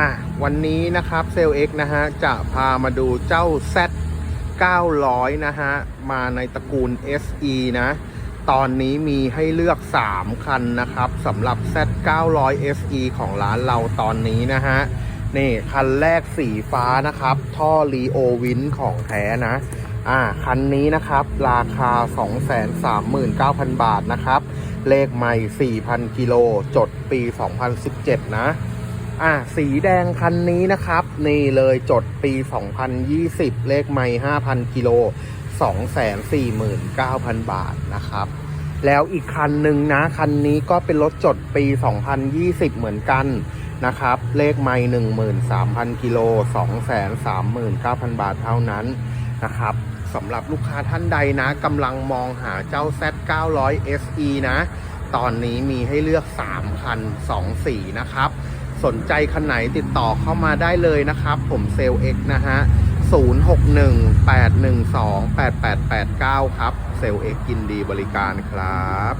อะวันนี้นะครับเซลเอ็กนะฮะ จะพามาดูเจ้า Z 900 นะฮะ มาในตระกูล SE นะ ตอนนี้มีให้เลือก 3 คันนะครับสำหรับ Z 900 SE ของร้านเราตอนนี้นะฮะ นี่ คันแรกสีฟ้านะครับ ท่อรีโอวินของแท้นะ อ่า คันนี้นะครับ ราคา 239,000 บาทนะครับ เลขใหม่ 4,000 กิโล จดปี 2017 นะ อะสีแดงคันนี้นะครับ นี่เลยจดปี 2020 เลขไม่5,000 กิโล 249,000 บาทนะครับ แล้วอีกคันหนึ่งนะ คันนี้ก็เป็นรถจดปี 2020 เหมือนกันนะครับ เลขไม่13,000 กิโล 239,000 บาทเท่านั้นนะครับสำหรับลูกค้าท่านใดนะกำลังมองหาเจ้า Z 900 SE นะ ตอนนี้มีให้เลือก 3 คัน 2 สีนะครับ สนใจคันไหนติดต่อเข้ามาได้เลยนะครับ ผมเซลเอ็กนะฮะ 0618128889 ครับ เซลเอ็กยินดีบริการครับ